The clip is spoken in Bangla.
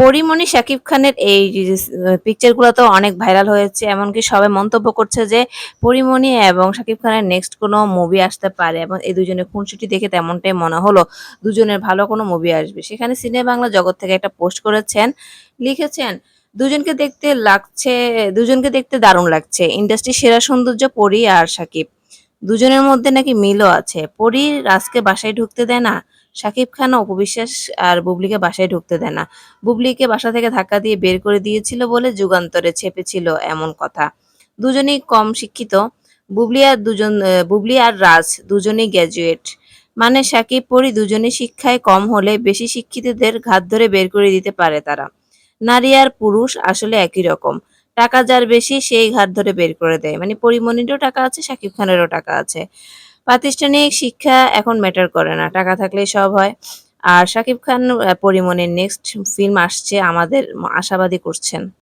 পরিমণি শাকিব খানের এই পিকচারগুলো তো অনেক ভাইরাল হয়েছে, এমনকি সবাই মন্তব্য করছে যে পরিমণি এবং শাকিব খানের নেক্সট কোনো মুভি আসতে পারে এবং এই দুজনের খুনসুটি দেখে তেমনটাই মনে হলো, দুজনের ভালো কোনো মুভি আসবে। সেখানে সিনে বাংলা জগৎ থেকে একটা পোস্ট করেছেন, লিখেছেন, দুজনকে দেখতে লাগছে, দুজনকে দেখতে দারুণ লাগছে ইন্ডাস্ট্রি সেরা সৌন্দর্য পরি আর শাকিব। দুজনের মধ্যে নাকি মিলও আছে। পরি রাজকে বাসায় ঢুকতে দেয় না শাকিব খান অপবিশ্বাস আর বুবলিকে বাসায় ঢুকতে দেয় না। বুবলিকে বাসা থেকে ধাক্কা দিয়ে বের করে দিয়েছিল বলে যুগান্তরে ছেপেছিল এমন কথা। দুজনেই কম শিক্ষিত, বুবলি আর দুজন বুবলি আর রাজ দুজনেই গ্র্যাজুয়েট। মানে সাকিব, পরি দুজনে শিক্ষায় কম হলে বেশি শিক্ষিতদের ঘাত ধরে বের করে দিতে পারে তারা। নারী আর পুরুষ আসলে একই রকম। টাকা যার বেশি, সেই ঘাট ধরে বের করে দেয়। মানে পরিমণিরও টাকা আছে, শাকিব খানেরও টাকা আছে। প্রাতিষ্ঠানিক শিক্ষা এখন ম্যাটার করে না। টাকা থাকলেই সব হয়। আর শাকিব খান পরিমণির নেক্সট ফিল্ম আসছে, আমাদের আশাবাদী করছেন।